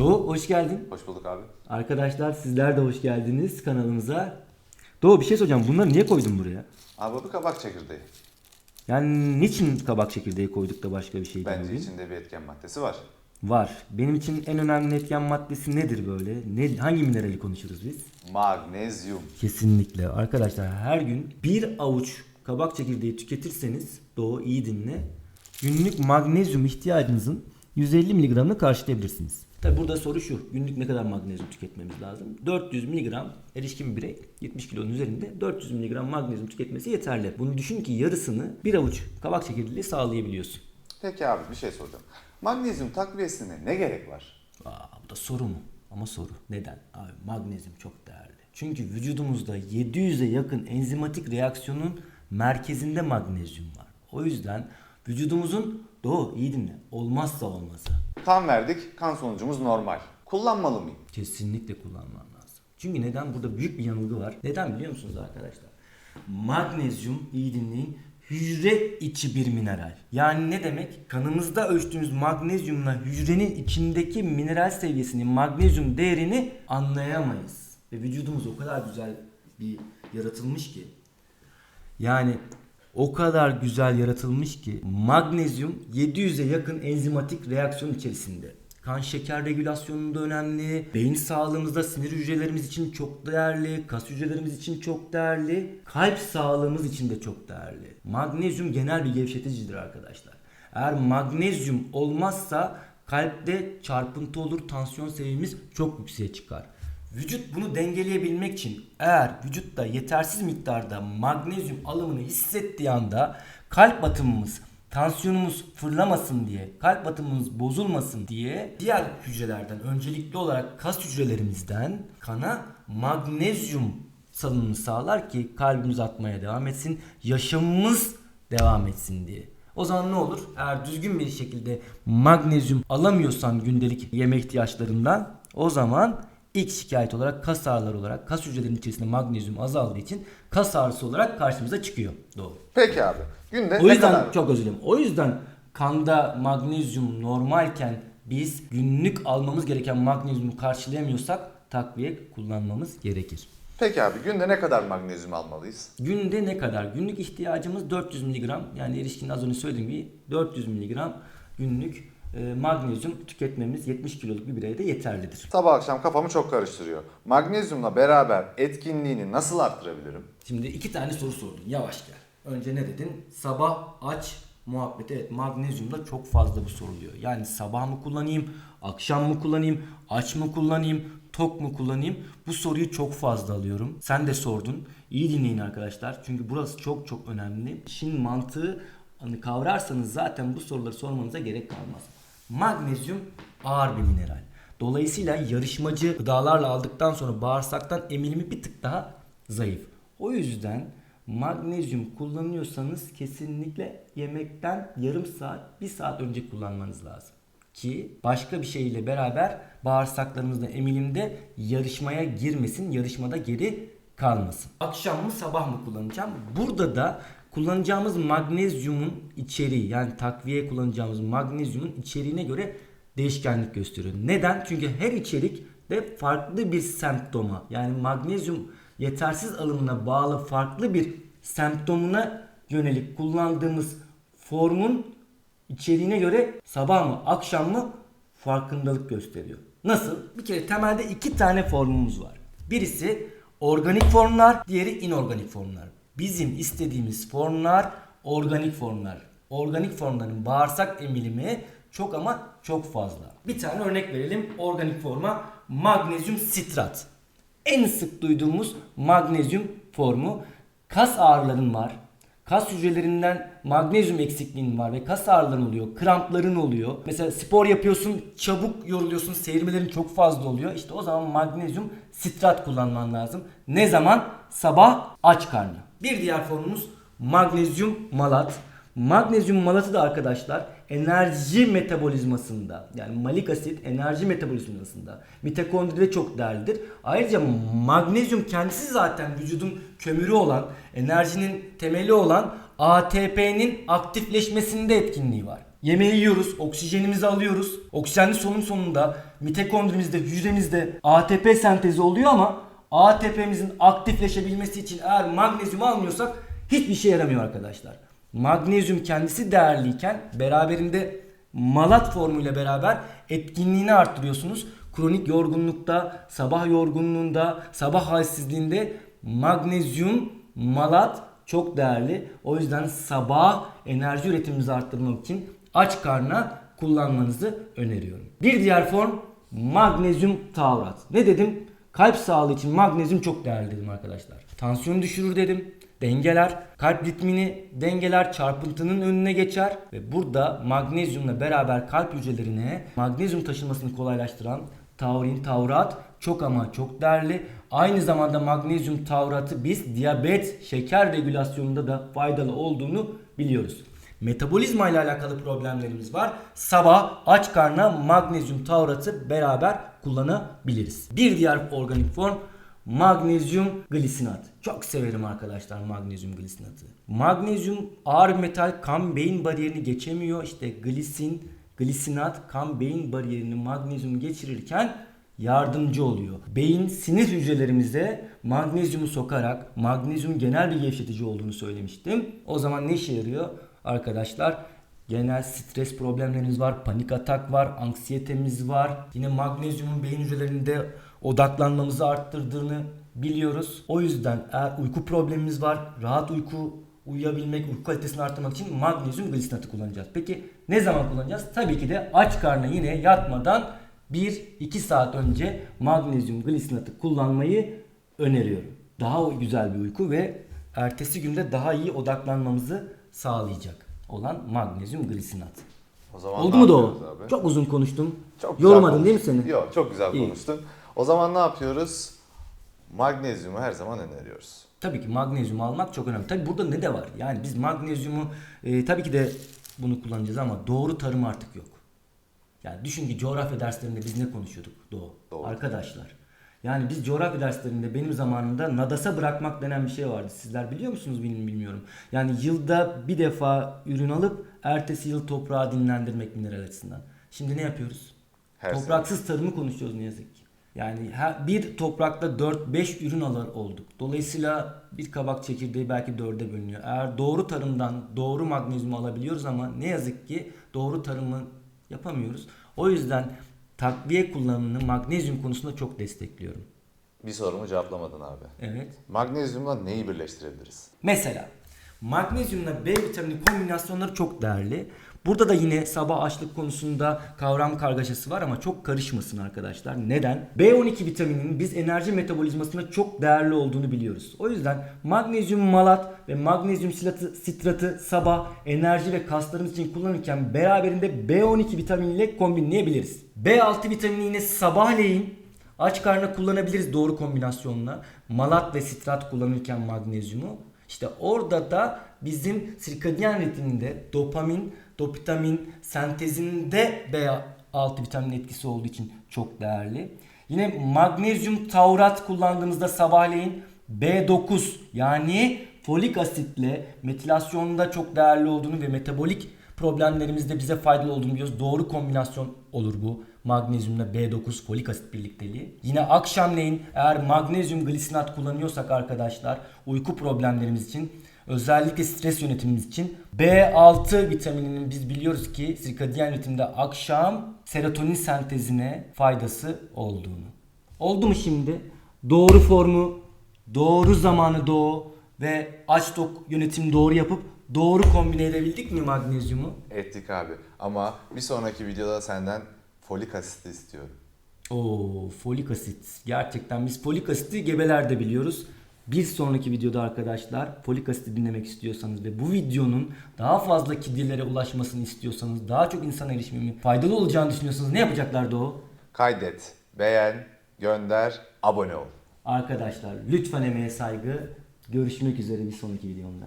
Doğu hoş geldin. Hoş bulduk abi. Arkadaşlar sizler de hoş geldiniz kanalımıza. Doğu bir şey soracağım. Bunları niye koydun buraya? Abi bu kabak çekirdeği. Yani niçin kabak çekirdeği koyduk da başka bir şey Bence değil? içinde bir etken maddesi var. Var. Benim için en önemli etken maddesi nedir böyle? Ne, hangi minerali konuşuruz biz? Magnezyum. Kesinlikle. Arkadaşlar her gün bir avuç kabak çekirdeği tüketirseniz Doğu iyi dinle. Günlük magnezyum ihtiyacınızın 150 mg'ını karşılayabilirsiniz. Tabi burada soru şu. Günlük ne kadar magnezyum tüketmemiz lazım? 400 mg erişkin bir birey 70 kilonun üzerinde 400 mg magnezyum tüketmesi yeterli. Bunu düşün ki yarısını bir avuç kabak çekirdeği sağlayabiliyorsun. Peki abi bir şey soracağım. Magnezyum takviyesine ne gerek var? Aa, bu da soru mu? Ama soru. Neden? Abi magnezyum çok değerli. Çünkü vücudumuzda 700'e yakın enzimatik reaksiyonun merkezinde magnezyum var. O yüzden vücudumuzun doğu iyi dinle olmazsa olmazı. Kan verdik, kan sonucumuz normal. Kullanmalı mıyım? Kesinlikle kullanman lazım. Çünkü neden? Burada büyük bir yanılgı var. Neden biliyor musunuz arkadaşlar? Magnezyum iyi dinleyin hücre içi bir mineral. Yani ne demek? Kanımızda ölçtüğümüz magnezyumla hücrenin içindeki mineral seviyesini, magnezyum değerini anlayamayız. Ve vücudumuz o kadar güzel bir yaratılmış ki. Yani o kadar güzel yaratılmış ki magnezyum 700'e yakın enzimatik reaksiyon içerisinde. Kan şeker regülasyonunda önemli, beyin sağlığımızda sinir hücrelerimiz için çok değerli, kas hücrelerimiz için çok değerli, kalp sağlığımız için de çok değerli. Magnezyum genel bir gevşeticidir arkadaşlar. Eğer magnezyum olmazsa kalpte çarpıntı olur, tansiyon seviyemiz çok yükseğe çıkar. Vücut bunu dengeleyebilmek için eğer vücutta yetersiz miktarda magnezyum alımını hissettiği anda kalp atımımız, tansiyonumuz fırlamasın diye, kalp atımımız bozulmasın diye diğer hücrelerden öncelikli olarak kas hücrelerimizden kana magnezyum salınımı sağlar ki kalbimiz atmaya devam etsin, yaşamımız devam etsin diye. O zaman ne olur? Eğer düzgün bir şekilde magnezyum alamıyorsan gündelik yeme ihtiyaçlarından o zaman ilk şikayet olarak kas ağrıları olarak kas hücrelerinin içerisinde magnezyum azaldığı için kas ağrısı olarak karşımıza çıkıyor. Doğru. Peki abi. Günde O ne yüzden kadar? çok özür dilerim. O yüzden kanda magnezyum normalken biz günlük almamız gereken magnezyumu karşılayamıyorsak takviye kullanmamız gerekir. Peki abi günde ne kadar magnezyum almalıyız? Günde ne kadar? Günlük ihtiyacımız 400 mg. Yani erişkinin az önce söylediğim gibi 400 mg günlük magnezyum tüketmemiz 70 kiloluk bir bireyde yeterlidir. Sabah akşam kafamı çok karıştırıyor. Magnezyumla beraber etkinliğini nasıl arttırabilirim? Şimdi iki tane soru sordun. Yavaş gel. Önce ne dedin? Sabah aç muhabbeti. Evet magnezyumda çok fazla bu soruluyor. Yani sabah mı kullanayım, akşam mı kullanayım, aç mı kullanayım, tok mu kullanayım? Bu soruyu çok fazla alıyorum. Sen de sordun. İyi dinleyin arkadaşlar. Çünkü burası çok çok önemli. İşin mantığı hani kavrarsanız zaten bu soruları sormanıza gerek kalmaz. Magnezyum ağır bir mineral. Dolayısıyla yarışmacı gıdalarla aldıktan sonra bağırsaktan emilimi bir tık daha zayıf. O yüzden magnezyum kullanıyorsanız kesinlikle yemekten yarım saat, bir saat önce kullanmanız lazım. Ki başka bir şeyle beraber bağırsaklarımızda emilimde yarışmaya girmesin, yarışmada geri kalmasın. Akşam mı sabah mı kullanacağım? Burada da kullanacağımız magnezyumun içeriği yani takviye kullanacağımız magnezyumun içeriğine göre değişkenlik gösteriyor. Neden? Çünkü her içerik de farklı bir semptoma yani magnezyum yetersiz alımına bağlı farklı bir semptomuna yönelik kullandığımız formun içeriğine göre sabah mı akşam mı farkındalık gösteriyor. Nasıl? Bir kere temelde iki tane formumuz var. Birisi organik formlar, diğeri inorganik formlar. Bizim istediğimiz formlar organik formlar. Organik formların bağırsak emilimi çok ama çok fazla. Bir tane örnek verelim organik forma magnezyum sitrat. En sık duyduğumuz magnezyum formu kas ağrıların var. Kas hücrelerinden magnezyum eksikliğin var ve kas ağrıların oluyor, krampların oluyor. Mesela spor yapıyorsun, çabuk yoruluyorsun, seyirmelerin çok fazla oluyor. İşte o zaman magnezyum sitrat kullanman lazım. Ne zaman? Sabah aç karnı. Bir diğer formumuz magnezyum malat. Magnezyum malatı da arkadaşlar enerji metabolizmasında yani malik asit enerji metabolizmasında mitokondride çok değerlidir. Ayrıca magnezyum kendisi zaten vücudun kömürü olan enerjinin temeli olan ATP'nin aktifleşmesinde etkinliği var. Yemeği yiyoruz, oksijenimizi alıyoruz. Oksijenli solunum sonunda mitokondrimizde, hücremizde ATP sentezi oluyor ama ATP'mizin aktifleşebilmesi için eğer magnezyum almıyorsak hiçbir şey yaramıyor arkadaşlar. Magnezyum kendisi değerliyken beraberinde malat formuyla beraber etkinliğini arttırıyorsunuz. Kronik yorgunlukta, sabah yorgunluğunda, sabah halsizliğinde magnezyum malat çok değerli. O yüzden sabah enerji üretimimizi arttırmak için aç karnına kullanmanızı öneriyorum. Bir diğer form magnezyum taurat. Ne dedim? Kalp sağlığı için magnezyum çok değerli dedim arkadaşlar. Tansiyon düşürür dedim. Dengeler, kalp ritmini dengeler, çarpıntının önüne geçer ve burada magnezyumla beraber kalp hücrelerine magnezyum taşınmasını kolaylaştıran taurin, taurat çok ama çok değerli. Aynı zamanda magnezyum tauratı biz diyabet, şeker regülasyonunda da faydalı olduğunu biliyoruz. Metabolizma ile alakalı problemlerimiz var. Sabah aç karnına magnezyum tauratı beraber kullanabiliriz. Bir diğer organik form magnezyum glisinat. Çok severim arkadaşlar magnezyum glisinatı. Magnezyum ağır metal kan beyin bariyerini geçemiyor. İşte glisin, glisinat kan beyin bariyerini magnezyum geçirirken yardımcı oluyor. Beyin sinir hücrelerimize magnezyumu sokarak magnezyum genel bir gevşetici olduğunu söylemiştim. O zaman ne işe yarıyor arkadaşlar? Genel stres problemleriniz var, panik atak var, anksiyetemiz var. Yine magnezyumun beyin hücrelerinde odaklanmamızı arttırdığını biliyoruz. O yüzden eğer uyku problemimiz var, rahat uyku uyuyabilmek, uyku kalitesini arttırmak için magnezyum glisinatı kullanacağız. Peki ne zaman kullanacağız? Tabii ki de aç karnına yine yatmadan 1-2 saat önce magnezyum glisinatı kullanmayı öneriyorum. Daha güzel bir uyku ve ertesi günde daha iyi odaklanmamızı sağlayacak olan magnezyum glisinat. O zaman Oldu ne mu yapıyoruz abi? Çok uzun konuştum. Çok güzel Yormadın değil mi konuştun. seni? Yok çok güzel İyi. konuştun. O zaman ne yapıyoruz? Magnezyumu her zaman öneriyoruz. Tabii ki magnezyum almak çok önemli. Tabii burada ne de var? Yani biz magnezyumu e, tabii ki de bunu kullanacağız ama doğru tarım artık yok. Yani düşün ki coğrafya derslerinde biz ne konuşuyorduk Doğu? Doğru. Arkadaşlar. Yani biz coğrafya derslerinde benim zamanımda nadasa bırakmak denen bir şey vardı. Sizler biliyor musunuz bilmiyorum. bilmiyorum. Yani yılda bir defa ürün alıp ertesi yıl toprağı dinlendirmek mineral açısından. Şimdi ne yapıyoruz? Her Topraksız tarımı konuşuyoruz ne yazık ki. Yani her, bir toprakta 4-5 ürün alır olduk. Dolayısıyla bir kabak çekirdeği belki dörde bölünüyor. Eğer doğru tarımdan doğru magnezyumu alabiliyoruz ama ne yazık ki doğru tarımı yapamıyoruz. O yüzden takviye kullanımını magnezyum konusunda çok destekliyorum. Bir sorumu cevaplamadın abi. Evet. Magnezyumla neyi birleştirebiliriz? Mesela magnezyumla B vitamini kombinasyonları çok değerli. Burada da yine sabah açlık konusunda kavram kargaşası var ama çok karışmasın arkadaşlar. Neden? B12 vitamininin biz enerji metabolizmasında çok değerli olduğunu biliyoruz. O yüzden magnezyum malat ve magnezyum silatı, sitratı sabah enerji ve kaslarımız için kullanırken beraberinde B12 vitaminiyle kombinleyebiliriz. B6 vitamini yine sabahleyin Aç karnına kullanabiliriz doğru kombinasyonla. Malat ve sitrat kullanırken magnezyumu. İşte orada da bizim sirkadiyen ritminde dopamin, dopitamin sentezinde B6 vitamin etkisi olduğu için çok değerli. Yine magnezyum taurat kullandığımızda sabahleyin B9 yani folik asitle metilasyonda çok değerli olduğunu ve metabolik problemlerimizde bize faydalı olduğunu biliyoruz. Doğru kombinasyon olur bu. Magnezyumla B9 folik asit birlikteliği. Yine akşamleyin eğer magnezyum glisinat kullanıyorsak arkadaşlar uyku problemlerimiz için özellikle stres yönetimimiz için B6 vitamininin biz biliyoruz ki sirkadiyen ritimde akşam serotonin sentezine faydası olduğunu. Oldu mu şimdi? Doğru formu, doğru zamanı doğu ve aç tok yönetimi doğru yapıp doğru kombine edebildik mi magnezyumu? Ettik abi. Ama bir sonraki videoda senden folik asit istiyorum. Oo, folik asit. Gerçekten biz folik asiti gebelerde biliyoruz. Bir sonraki videoda arkadaşlar folik asiti dinlemek istiyorsanız ve bu videonun daha fazla kitlelere ulaşmasını istiyorsanız, daha çok insana erişimimi faydalı olacağını düşünüyorsanız ne yapacaklardı o? Kaydet, beğen, gönder, abone ol. Arkadaşlar lütfen emeğe saygı. Görüşmek üzere bir sonraki videomda.